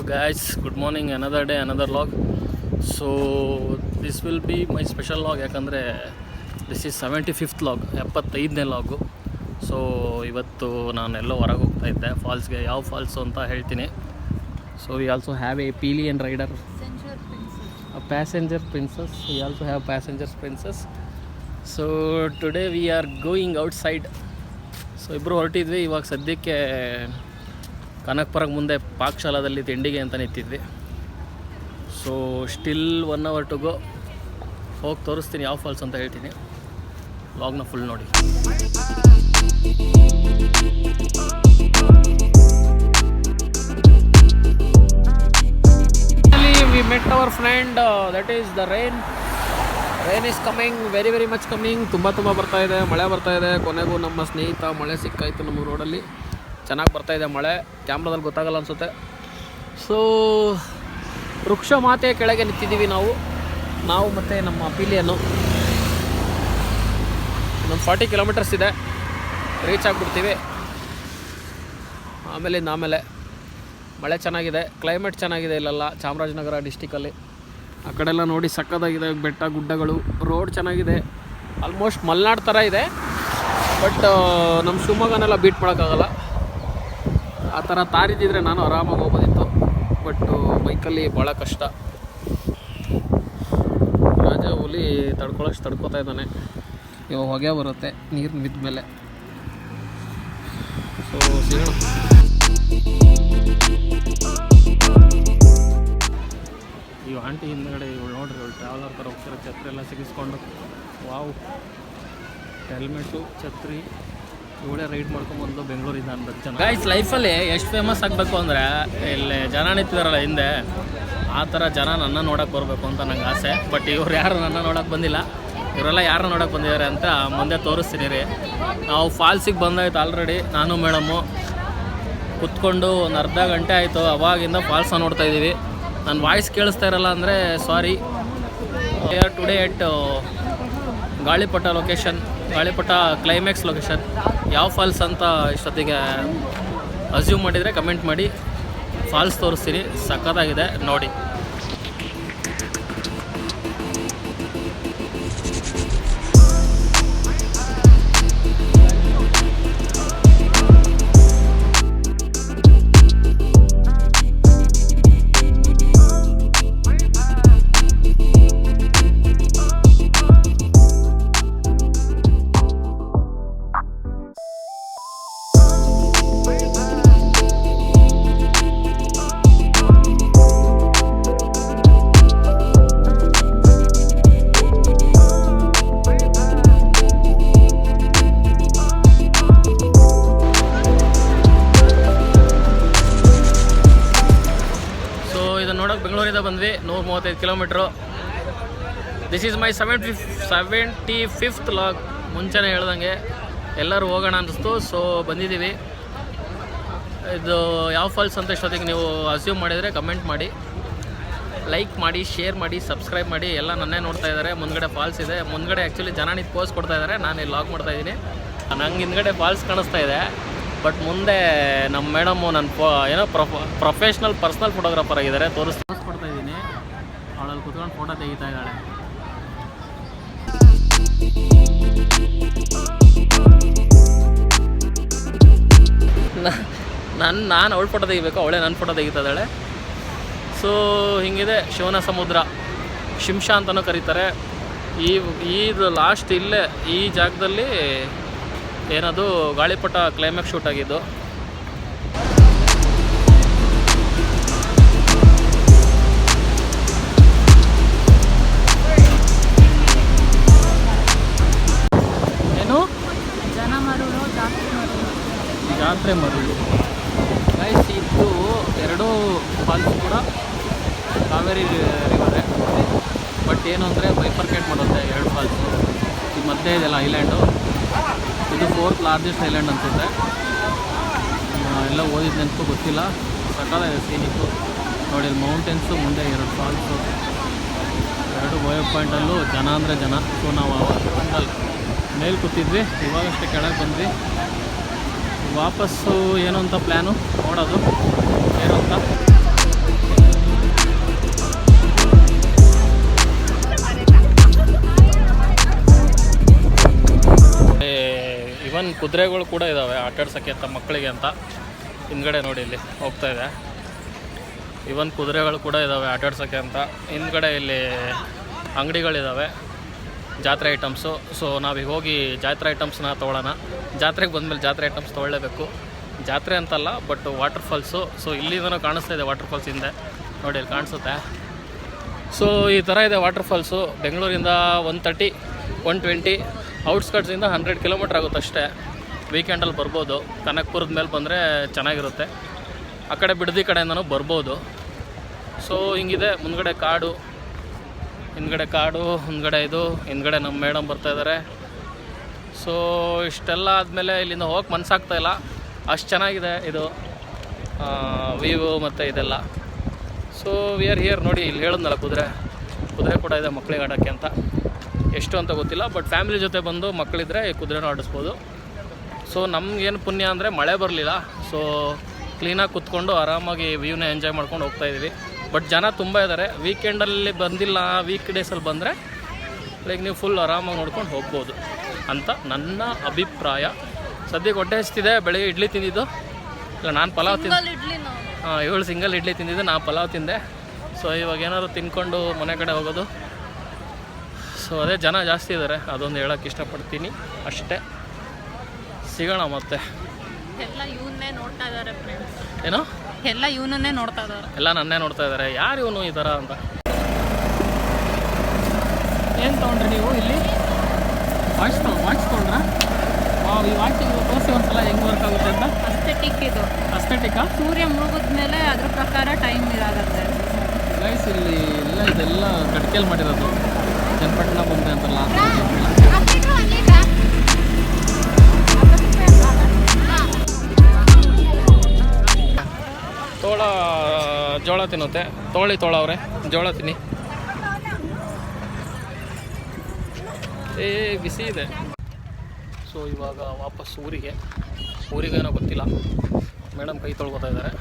guys good morning another day another log so this will be my special log ಯಾಕಂದರೆ this is seventy fifth log ಎಪ್ಪತ್ತೈದನೇ log so ಇವತ್ತು ನಾನೆಲ್ಲೋ ಹೊರಗೆ ಹೋಗ್ತಾ ಇದ್ದೆ ಫಾಲ್ಸ್ಗೆ ಯಾವ ಫಾಲ್ಸು ಅಂತ ಹೇಳ್ತೀನಿ so we also have a rider Censure princess. a passenger princess we also have passenger princess so today we are going outside so ಇಬ್ಬರು ಹೊರಟಿದ್ವಿ ಇವಾಗ ಸದ್ಯಕ್ಕೆ ಕನಕ್ಪುರಕ್ಕೆ ಮುಂದೆ ಪಾಕಶಾಲಾದಲ್ಲಿ ತಿಂಡಿಗೆ ಅಂತ ನಿಂತಿದ್ವಿ. So still one hour to go ಹೋಗಿ ತೋರಿಸ್ತೀನಿ ಯಾವ ಫಾಲ್ಸ್ ಅಂತ ಹೇಳ್ತೀನಿ. ಲಾಗ್ನ ಫುಲ್ ನೋಡಿ. We our friend uh, that is the rain. Rain is coming very very much coming ತುಂಬ ತುಂಬ ಬರ್ತಾ ಇದೆ ಮಳೆ ಬರ್ತಾ ಇದೆ. ಕೊನೆಗೂ ನಮ್ಮ ಸ್ನೇಹಿತ ಮಳೆ ಸಿಕ್ಕಾಯಿತು ನಮ್ಮ ರೋಡಲ್ಲಿ ಚೆನ್ನಾಗಿ ಬರ್ತಾ ಇದೆ ಮಳೆ. ಕ್ಯಾಮ್ರಾದಲ್ಲಿ ಗೊತ್ತಾಗಲ್ಲ ಅನಿಸುತ್ತೆ. ಸೊ ವೃಕ್ಷ ಮಾತೆ ಕೆಳಗೆ ನಿಂತಿದ್ದೀವಿ ನಾವು. ನಾವು ಮತ್ತು ನಮ್ಮ ಪೀಲಿಯನ್ನು ಇನ್ನೊಂದು ಫಾರ್ಟಿ ಕಿಲೋಮೀಟರ್ಸ್ ಇದೆ. ರೀಚ್ ಆಗಿಬಿಡ್ತೀವಿ. ಆಮೇಲಿಂದ ಆಮೇಲೆ ಮಳೆ ಚೆನ್ನಾಗಿದೆ. ಕ್ಲೈಮೇಟ್ ಚೆನ್ನಾಗಿದೆ ಇಲ್ಲೆಲ್ಲ ಚಾಮರಾಜನಗರ ಡಿಸ್ಟಿಕಲ್ಲಿ ಆ ಕಡೆ ಎಲ್ಲ ನೋಡಿ ಸಕ್ಕದಾಗಿದೆ ಬೆಟ್ಟ, ಗುಡ್ಡಗಳು ರೋಡ್ ಚೆನ್ನಾಗಿದೆ. ಆಲ್ಮೋಸ್ಟ್ ಮಲೆನಾಡು ಥರ ಇದೆ. ಬಟ್ ನಮ್ಮ ಶಿವಮೊಗ್ಗನೆಲ್ಲ ಬೀಟ್ ಮಾಡೋಕ್ಕಾಗಲ್ಲ. ಆ ಥರ ತಾರಿದ್ದಿದ್ರೆ ನಾನು ಆರಾಮಾಗಿ ಹೋಗ್ಬೋದಿತ್ತು ಬಟ್ ಬೈಕಲ್ಲಿ ಭಾಳ ಕಷ್ಟ. ರಾಜ ಹುಲಿ ತಡ್ಕೊಳ್ಳೋಷ್ಟು ತಡ್ಕೊತಾ ಇದ್ದಾನೆ. ಇವಾಗ ಹೊಗೆ ಬರುತ್ತೆ, ನೀರು ಬಿದ್ದ ಮೇಲೆ ಸೊ ಸಿಗೋಣ. ಈ ಆಂಟಿ ಹಿಂದ್ಗಡೆ ಇವಳು ನೋಡ್ರಿ, ಇವಳು ಟ್ರಾವೆಲರ್ ಥರ ಹೋಗ್ತಿರೋ, ಛತ್ರಿ ಎಲ್ಲ ಸಿಗಿಸ್ಕೊಂಡು. ವಾವ್ ಹೆಲ್ಮೆಟು ಛತ್ರಿ. ಇವಳೇ ರೈಡ್ ಮಾಡ್ಕೊಂಡ್ಬಂದು ಬೆಂಗಳೂರಿಂದ ಅಂದ ಜನ. ಗೈಸ್ ಲೈಫಲ್ಲಿ ಎಷ್ಟು ಫೇಮಸ್ ಆಗಬೇಕು ಅಂದರೆ ಇಲ್ಲಿ ಜನ ನಿಂತಿದಾರಲ್ಲ ಹಿಂದೆ, ಆ ಥರ ಜನ ನನ್ನ ನೋಡಕ್ಕೆ ಬರಬೇಕು ಅಂತ ನಂಗೆ ಆಸೆ. ಬಟ್ ಇವ್ರು ಯಾರು ನನ್ನ ನೋಡೋಕೆ ಬಂದಿಲ್ಲ. ಇವರೆಲ್ಲ ಯಾರು ನೋಡೋಕೆ ಬಂದಿದ್ದಾರೆ ಅಂತ ಮುಂದೆ ತೋರಿಸ್ತೀನಿ ರೀ. ನಾವು ಫಾಲ್ಸಿಗೆ ಬಂದಾಯ್ತು ಆಲ್ರೆಡಿ ನಾನು ಮೇಡಮು ಕುತ್ಕೊಂಡು ಒಂದು ಅರ್ಧ ಗಂಟೆ ಆಯಿತು. ಅವಾಗಿಂದ ಫಾಲ್ಸ ನೋಡ್ತಾ ಇದ್ದೀವಿ. ನನ್ನ ವಾಯ್ಸ್ ಕೇಳಿಸ್ತಾ ಇರಲ್ಲ ಅಂದರೆ sorry today at Gaalipata location Gaalipata climax location ಯಾವ ಫಾಲ್ಸ್ ಅಂತ ಇಷ್ಟೊತ್ತಿಗೆ ಅಸ್ಯೂಮ್ ಮಾಡಿದರೆ ಕಮೆಂಟ್ ಮಾಡಿ. ಫಾಲ್ಸ್ ತೋರಿಸ್ತೀನಿ. ಸಖತ್ತಾಗಿದೆ. ನೋಡಿ. Kilometre. This is my seventy seventy fifth log ಮುಂಚೆನೇ ಹೇಳ್ದಂಗೆ ಎಲ್ಲರೂ ಹೋಗೋಣ ಅನ್ನಿಸ್ತು ಸೊ ಬಂದಿದ್ದೀವಿ. ಇದು ಯಾವ ಫಾಲ್ಸ್ ಅಂತ ಇಷ್ಟೊತ್ತಿಗೆ ನೀವು ಅಸ್ಯೂಮ್ ಮಾಡಿದರೆ ಕಮೆಂಟ್ ಮಾಡಿ. ಲೈಕ್ ಮಾಡಿ ಶೇರ್ ಮಾಡಿ ಸಬ್ಸ್ಕ್ರೈಬ್ ಮಾಡಿ, ಎಲ್ಲ ನನ್ನೇ ನೋಡ್ತಾ ಇದ್ದಾರೆ. ಮುಂದ್ಗಡೆ ಫಾಲ್ಸ್ ಇದೆ. ಮುಂದ್ಗಡೆ ಆ್ಯಕ್ಚುಲಿ ಜನ ನಿಂತು ಪೋಸ್ ಕೊಡ್ತಾ ಇದ್ದಾರೆ. ನಾನು ಇಲ್ಲಿ ಲಾಗ್ ಮಾಡ್ತಾ ಇದ್ದೀನಿ. ನಂಗೆ ಹಿಂದ್ಗಡೆ ಫಾಲ್ಸ್ ಕಾಣಿಸ್ತಾ ಇದೆ. ಬಟ್ ಮುಂದೆ ನಮ್ಮ ಮೇಡಮು ನನ್ನ ಏನೋ ಪ್ರೊಫೆಷ್ನಲ್ ಪರ್ಸ್ನಲ್ ಫೋಟೋಗ್ರಾಫರ್ ಆಗಿದ್ದಾರೆ ತೋರಿಸ್ ತೋರಿಸ್ಕೊಡ್ತಾ ಇದ್ದೀನಿ ಅವಳಲ್ಲಿ ಕುತ್ಕೊಂಡು ಫೋಟೋ ತೆಗಿತಾ ಇದ್ದಾಳೆ. ನನ್ನ ನಾನು ಅವಳು ಫೋಟೋ ತೆಗಿಬೇಕು, ಅವಳೇ ನನ್ನ ಫೋಟೋ ತೆಗಿತಾ ಇದ್ದಾಳೆ. ಸೊ ಹಿಂಗಿದೆ ಶಿವನ ಸಮುದ್ರ. ಶಿಂಷ ಅಂತಲೂ ಕರೀತಾರೆ. ಈ ಇದು ಲಾಸ್ಟ್ ಇಲ್ಲೇ ಈ ಜಾಗದಲ್ಲಿ ಏನದು ಗಾಳಿಪಟ ಕ್ಲೈಮ್ಯಾಕ್ಸ್ ಶೂಟ್ ಆಗಿದ್ದು. ಜಾತ್ರೆ ಮರಳು ಗೈಸ್ ಇದ್ದು ಎರಡೂ ಫಾಲ್ಸ್ ಕೂಡ ಕಾವೇರಿ ರಿವರ್ ಬಟ್ ಏನು ಅಂದರೆ ಬೈಫರ್ಕೇಟ್ ಮಾಡುತ್ತೆ ಎರಡು ಫಾಲ್ಸು ಈ ಮಧ್ಯೆ ಇದೆಲ್ಲ ಐಲ್ಯಾಂಡು ಇದು ಫೋರ್ತ್ ಲಾರ್ಜೆಸ್ಟ್ ಐಲ್ಯಾಂಡ್ ಅನ್ಸುತ್ತೆ. ಎಲ್ಲ ಓದಿದ ನೆನಪು ಗೊತ್ತಿಲ್ಲ. ಸಕಾಲ ಸೀನಿತ್ತು ನೋಡಿ, ಇಲ್ಲಿ ಮೌಂಟೇನ್ಸು ಮುಂದೆ ಎರಡು ಫಾಲ್ಸು ಎರಡು ಬೋಯೋ ಪಾಯಿಂಟಲ್ಲೂ ಜನ ಅಂದರೆ ಜನ. ಸೊ ನಾವು ಹಂಗಲ್ ಮೇಲೆ ಕೂತಿದ್ವಿ. ಇವಾಗಷ್ಟೇ ಕೆಳಗೆ ಬಂದ್ವಿ. ವಾಪಸ್ಸು ಏನು ಅಂತ ಪ್ಲ್ಯಾನು ನೋಡೋದು. ಏನು ಅಂತ? ಇವನ್ ಕುದುರೆಗಳು ಕೂಡ ಇದ್ದಾವೆ ಆಟಾಡ್ಸೋಕ್ಕೆ ಅಂತ ಮಕ್ಕಳಿಗೆ ಅಂತ. ಹಿಂದ್ಗಡೆ ನೋಡಿ ಇಲ್ಲಿ ಹೋಗ್ತಾ ಇದೆ. ಇವನ್ ಕುದುರೆಗಳು ಕೂಡ ಇದ್ದಾವೆ ಆಟಾಡ್ಸೋಕ್ಕೆ ಅಂತ. ಹಿಂದ್ಗಡೆ ಇಲ್ಲಿ ಅಂಗಡಿಗಳಿದ್ದಾವೆ ಜಾತ್ರೆ ಐಟಮ್ಸು ಸೊ ನಾವೀಗ ಹೋಗಿ ಜಾತ್ರೆ ಐಟಮ್ಸ್ನ ತೊಗೊಳ್ಳೋಣ ಜಾತ್ರೆಗೆ ಬಂದಮೇಲೆ ಜಾತ್ರೆ ಐಟಮ್ಸ್ ತೊಗೊಳ್ಳೇಬೇಕು. ಜಾತ್ರೆ ಅಂತಲ್ಲ ಬಟ್ ವಾಟರ್ ಫಾಲ್ಸು ಸೊ ಇಲ್ಲಿಂದನೂ ಕಾಣಿಸ್ತಾ ಇದೆ ವಾಟರ್ ಫಾಲ್ಸ್ ಹಿಂದೆ. ನೋಡಿ, ಇಲ್ಲಿ ಕಾಣಿಸುತ್ತೆ. ಸೊ ಈ ಥರ ಇದೆ ವಾಟರ್ ಫಾಲ್ಸು ಬೆಂಗಳೂರಿಂದ ಒನ್ ತರ್ಟಿ ಒನ್ ಟ್ವೆಂಟಿ ಔಟ್ಸ್ಕಟ್ಸಿಂದ ಹಂಡ್ರೆಡ್ ಕಿಲೋಮೀಟ್ರ್ ಆಗುತ್ತೆ ಅಷ್ಟೇ. ವೀಕೆಂಡಲ್ಲಿ ಬರ್ಬೋದು. ಕನಕ್ಪುರದ ಮೇಲೆ ಬಂದರೆ ಚೆನ್ನಾಗಿರುತ್ತೆ. ಆ ಕಡೆ ಬಿಡದಿ ಕಡೆಯಿಂದನೂ ಬರ್ಬೋದು. ಸೊ ಹಿಂಗಿದೆ. ಮುಂದ್ಗಡೆ ಕಾಡು. ಹಿಂದ್ಗಡೆ ಕಾಡು, ಹಿಂದ್ಗಡೆ ಇದು, ಹಿಂದ್ಗಡೆ ನಮ್ಮ ಮೇಡಮ್ ಬರ್ತಾ ಇದ್ದಾರೆ ಸೊ ಇಷ್ಟೆಲ್ಲ ಆದಮೇಲೆ ಇಲ್ಲಿಂದ ಹೋಗಕ್ಕೆ ಮನಸ್ಸಾಗ್ತಾ ಇಲ್ಲ. ಅಷ್ಟು ಚೆನ್ನಾಗಿದೆ ಇದು ವ್ಯೂ ಮತ್ತು ಇದೆಲ್ಲ. ಸೊ ವಿ ಆರ್ ಹಿಯರ್ ನೋಡಿ, ಇಲ್ಲಿ ಹೇಳಿದ್ನಲ್ಲ ಕುದುರೆ. ಕುದುರೆ ಕೂಡ ಇದೆ ಮಕ್ಕಳಿಗೆ ಆಡೋಕ್ಕೆ ಅಂತ. ಎಷ್ಟು ಅಂತ ಗೊತ್ತಿಲ್ಲ ಬಟ್ ಫ್ಯಾಮಿಲಿ ಜೊತೆ ಬಂದು ಮಕ್ಕಳಿದ್ರೆ ಈ ಕುದುರೆನೂ ಆಡಿಸ್ಬೋದು. ಸೊ ನಮಗೇನು ಪುಣ್ಯ ಅಂದರೆ ಮಳೆ ಬರಲಿಲ್ಲ. ಸೊ ಕ್ಲೀನಾಗಿ ಕುತ್ಕೊಂಡು ಆರಾಮಾಗಿ ವ್ಯೂನ ಎಂಜಾಯ್ ಮಾಡ್ಕೊಂಡು ಹೋಗ್ತಾ ಇದೀವಿ. ಬಟ್ ಜನ ತುಂಬ ಇದ್ದಾರೆ ವೀಕೆಂಡಲ್ಲಿ ಬಂದಿಲ್ಲ ವೀಕ್ ಡೇಸಲ್ಲಿ ಬಂದರೆ ಲೈಕ್ ನೀವು ಫುಲ್ ಆರಾಮಾಗಿ ನೋಡ್ಕೊಂಡು ಹೋಗ್ಬೋದು ಅಂತ ನನ್ನ ಅಭಿಪ್ರಾಯ. ಸದ್ಯಕ್ಕೆ ಹೊಟ್ಟೆ ಹಚ್ತಿದೆ ಬೆಳಗ್ಗೆ ಇಡ್ಲಿ ತಿಂದಿದ್ದು. ಇಲ್ಲ ನಾನು ಪಲಾವ್ ತಿಂದು ಹಾಂ ಏಳು ಸಿಂಗಲ್ ಇಡ್ಲಿ ತಿಂದಿದ್ದು ನಾ ಪಲಾವ್ ತಿಂದೆ. ಸೊ ಇವಾಗ ಏನಾದ್ರು ತಿನ್ಕೊಂಡು ಮನೆ ಕಡೆ ಹೋಗೋದು. ಸೊ ಅದೇ ಜನ ಜಾಸ್ತಿ ಇದ್ದಾರೆ ಅದೊಂದು ಹೇಳೋಕ್ಕೆ ಇಷ್ಟಪಡ್ತೀನಿ. ಅಷ್ಟೇ. ಸಿಗೋಣ ಮತ್ತೆ. ಎಲ್ಲ ಇವನ್ನೇ ನೋಡ್ತಾ ಇದ್ದಾರೆ ಫ್ರೆಂಡ್ಸ್ ಏನೋ? ಎಲ್ಲ ಇವನನ್ನೇ ನೋಡ್ತಾ ಇದ್ದಾರೆ. ಎಲ್ಲ ನನ್ನೇ ನೋಡ್ತಾ ಇದ್ದಾರೆ. ಯಾರು ಇವನು ಈ ಥರ ಅಂತ? ಏನು ತೊಗೊಂಡ್ರಿ ನೀವು ಇಲ್ಲಿ? ವಾಚ್ ತೊ ವಾಚ್ ತೊಗೊಂಡ್ರಾ? ವಾವ್ ಈ ವಾಚಿಗೆ ತೋರಿಸಿ ಒಂದ್ಸಲ ಹೆಂಗೆ ವರ್ಕ್ ಆಗುತ್ತೆ ಅಂತ. ಅಸ್ಥೆಟಿಕ್ ಇದು. ಅಸ್ಥೆಟಿಕಾ ಸೂರ್ಯ ಮುಳುಗಿದ ಮೇಲೆ ಅದ್ರ ಪ್ರಕಾರ ಟೈಮ್ ಇದಾಗುತ್ತೆ ಗೈಸ್ ಇಲ್ಲಿ ಎಲ್ಲ ಇದೆಲ್ಲ ಕಟ್ಕೆಲ್ ಮಾಡಿರೋದು. ಚನ್ನಪಟ್ಟಣ ಬೊಂಬೆ ಅಂತಲ್ಲ ತೋಳ, ಜೋಳ ತಿನ್ನುತ್ತೆ. ತೋಳಿ ತೋಳ ಅವ್ರೆ, ಜೋಳ ತಿನ್ನಿ. ಏ, ಬಿಸಿ ಇದೆ. ಸೊ, ಇವಾಗ ವಾಪಸ್ ಊರಿಗೆ. ಊರಿಗೇನೋ ಗೊತ್ತಿಲ್ಲ. ಮೇಡಮ್ ಕೈ ತೊಳ್ಕೊತಾ ಇದ್ದಾರೆ.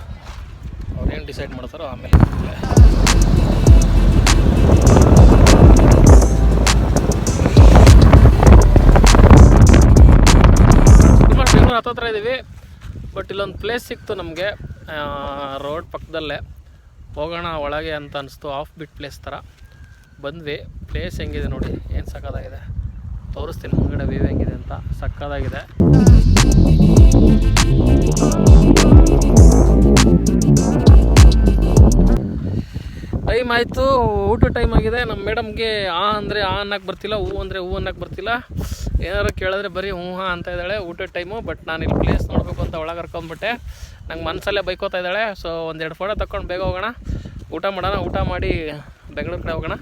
ಅವ್ರೇನು ಡಿಸೈಡ್ ಮಾಡ್ತಾರೋ ಆಮೇಲೆ ಹತ್ತತ್ರ ಇದ್ದೀವಿ ಬಟ್ ಇಲ್ಲೊಂದು ಪ್ಲೇಸ್ ಸಿಕ್ತು ನಮಗೆ. ರೋಡ್ ಪಕ್ಕದಲ್ಲೇ ಹೋಗೋಣ ಒಳಗೆ ಅಂತ ಅನಿಸ್ತು ಆಫ್ ಬಿಟ್ ಪ್ಲೇಸ್ ಥರ. ಬಂದ್ವಿ ಪ್ಲೇಸ್ ಹೆಂಗಿದೆ ನೋಡಿ, ಏನು ಸಕ್ಕದಾಗಿದೆ ತೋರಿಸ್ತೀನಿ ಮುಂದ್ಗಡೆ ವ್ಯೂ ಹೆಂಗಿದೆ ಅಂತ ಸಕ್ಕದಾಗಿದೆ ಟೈಮ್ ಆಯಿತು, ಊಟ ಟೈಮ್ ಆಗಿದೆ. ನಮ್ಮ ಮೇಡಮ್ಗೆ ಆ ಅಂದರೆ ಆ ಅನ್ನಕ್ಕೆ ಬರ್ತಿಲ್ಲ, ಹೂ ಅಂದರೆ ಹೂ ಅನ್ನಕ್ಕೆ ಬರ್ತಿಲ್ಲ. ಏನಾರು ಕೇಳಿದ್ರೆ ಬರೀ ಹ್ಞೂ ಹಾಂ ಅಂತ ಇದ್ದಾಳೆ, ಊಟದ ಟೈಮು ಬಟ್ ನಾನು ಇಲ್ಲಿ ಪ್ಲೇಸ್ ನೋಡಬೇಕು ಅಂತ ಒಳಗೆ ಕರ್ಕೊಂಡ್ಬಿಟ್ಟೆ. ನಂಗೆ ಮನಸ್ಸಲ್ಲೇ ಬೈಕೋತಾ ಇದ್ದಾಳೆ. ಸೊ ಒಂದೆರಡು ಫೋಟೋ ತಗೊಂಡು ಬೇಗ ಹೋಗೋಣ. ಊಟ ಮಾಡೋಣ, ಊಟ ಮಾಡಿ ಬೆಂಗಳೂರು ಕಡೆ ಹೋಗೋಣ.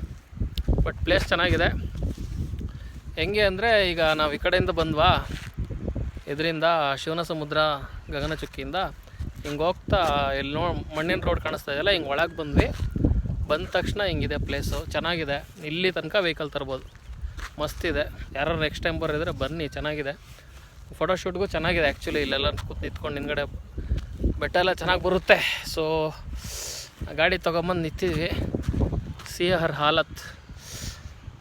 ಬಟ್ ಪ್ಲೇಸ್ ಚೆನ್ನಾಗಿದೆ. ಹೆಂಗೆ ಅಂದರೆ, ಈಗ ನಾವು ಈ ಕಡೆಯಿಂದ ಬಂದ್ವಾ? ಇದರಿಂದ ಶಿವನ ಸಮುದ್ರ ಗಗನಚುಕ್ಕಿಯಿಂದ ಹಿಂಗೆ ಹೋಗ್ತಾ ಇಲ್ಲಿ ನೋ ಮಣ್ಣಿನ ರೋಡ್ ಕಾಣಿಸ್ತಾ ಇದೆಯಲ್ಲ, ಹಿಂಗೆ ಒಳಗೆ ಬಂದ್ವಿ. ಬಂದ ತಕ್ಷಣ ಹಿಂಗಿದೆ ಪ್ಲೇಸು ಚೆನ್ನಾಗಿದೆ. ಇಲ್ಲಿ ತನಕ ವೆಹಿಕಲ್ ತರ್ಬೋದು. ಮಸ್ತಿದೆ ಯಾರು ನೆಕ್ಸ್ಟ್ ಟೈಮ್ ಬರೋದ್ರೆ ಬನ್ನಿ, ಚೆನ್ನಾಗಿದೆ. ಫೋಟೋಶೂಟ್ಗೂ ಚೆನ್ನಾಗಿದೆ ಆ್ಯಕ್ಚುಲಿ ಇಲ್ಲೆಲ್ಲ ಕೂತ್ ನಿಂತ್ಕೊಂಡು ಹಿಂದ್ಗಡೆ ಬೆಟ್ಟ ಎಲ್ಲ ಚೆನ್ನಾಗಿ ಬರುತ್ತೆ. ಸೊ ಗಾಡಿ ತೊಗೊಂಬಂದು ನಿಂತಿದ್ವಿ. See her ಹಾಲತ್.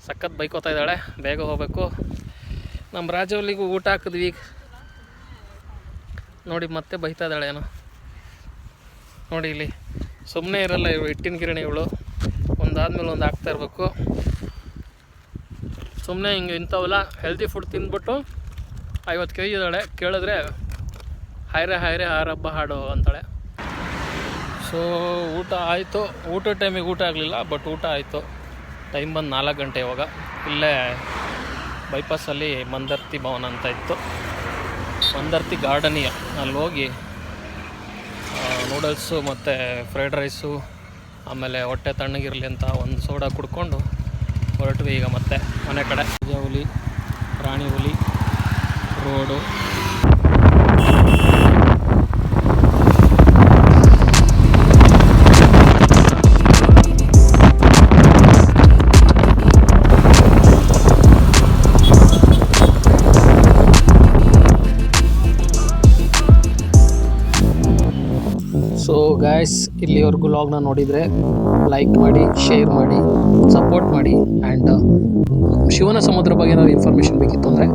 ಸಖತ್ ಬೈಕೋತಾ ಇದ್ದಾಳೆ. ಬೇಗ ಹೋಗಬೇಕು. ನಮ್ಮ ರಾಜವಲ್ಲಿಗೂ ಊಟ ಹಾಕಿದ್ವಿ ಈಗ. ನೋಡಿ, ಮತ್ತೆ ಬೈತಾ ಇದ್ದಾಳೆ ಏನೋ. ನೋಡಿ ಇಲ್ಲಿ. ಸುಮ್ಮನೆ ಇರಲ್ಲ ಇವು ಹಿಟ್ಟಿನ ಗಿರಣಿ ಇವಳು. ಒಂದಾದ್ಮೇಲೆ ಒಂದು ಹಾಕ್ತಾ ಇರಬೇಕು. ಸುಮ್ಮನೆ ಹಿಂಗೆ ಇಂಥವೆಲ್ಲ ಹೆಲ್ದಿ ಫುಡ್ ತಿಂದ್ಬಿಟ್ಟು ಐವತ್ತು ಕೆ ಜಿ ಇದ್ದಾಳೆ. ಕೇಳಿದ್ರೆ ಹಾಯ್ರೆ ಹಾಯ್ರೆ ಹಾರಬ್ಬ ಹಾಡು ಅಂತಾಳೆ. ಸೊ ಊಟ ಆಯಿತು. ಊಟ ಟೈಮಿಗೆ ಊಟ ಆಗಲಿಲ್ಲ ಬಟ್ ಊಟ ಆಯಿತು. ಟೈಮ್ ಬಂದು ನಾಲ್ಕು ಗಂಟೆ ಇವಾಗ. ಇಲ್ಲೇ ಬೈಪಾಸಲ್ಲಿ ಮಂದರ್ತಿ ಭವನ ಅಂತ ಇತ್ತು. ಮಂದರ್ತಿ ಗಾರ್ಡನಿಯ. ಅಲ್ಲಿ ಹೋಗಿ ನೂಡಲ್ಸು ಮತ್ತು ಫ್ರೈಡ್ ರೈಸು ಆಮೇಲೆ ಹೊಟ್ಟೆ ತಣ್ಣಗಿರಲಿ ಅಂತ ಒಂದು ಸೋಡಾ ಕುಡ್ಕೊಂಡು ಹೊರಟ್ವಿ ಈಗ ಮತ್ತೆ ಮನೆ ಕಡೆ. ಹುಲಿ ಪ್ರಾಣಿ ಹುಲಿ, ರೋಡು. ಸೊ ಗಾಯ್ಸ್ ಇಲ್ಲಿವರೆಗೂ ಲಾಗ್ನ ನೋಡಿದರೆ ಲೈಕ್ ಮಾಡಿ ಶೇರ್ ಮಾಡಿ ಸಪೋರ್ಟ್ ಮಾಡಿ ಆ್ಯಂಡ್ ಶಿವನ ಸಮುದ್ರ ಬಗ್ಗೆ ಏನಾದ್ರು ಇನ್ಫಾರ್ಮೇಷನ್ ಬೇಕಿತ್ತು ಅಂದರೆ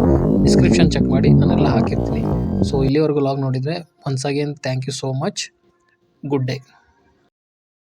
ಡಿಸ್ಕ್ರಿಪ್ಷನ್ ಚೆಕ್ ಮಾಡಿ ನಾನೆಲ್ಲ ಹಾಕಿರ್ತೀನಿ. ಸೊ ಇಲ್ಲಿವರೆಗೂ ಲಾಗ್ ನೋಡಿದರೆ once again thank you so much good day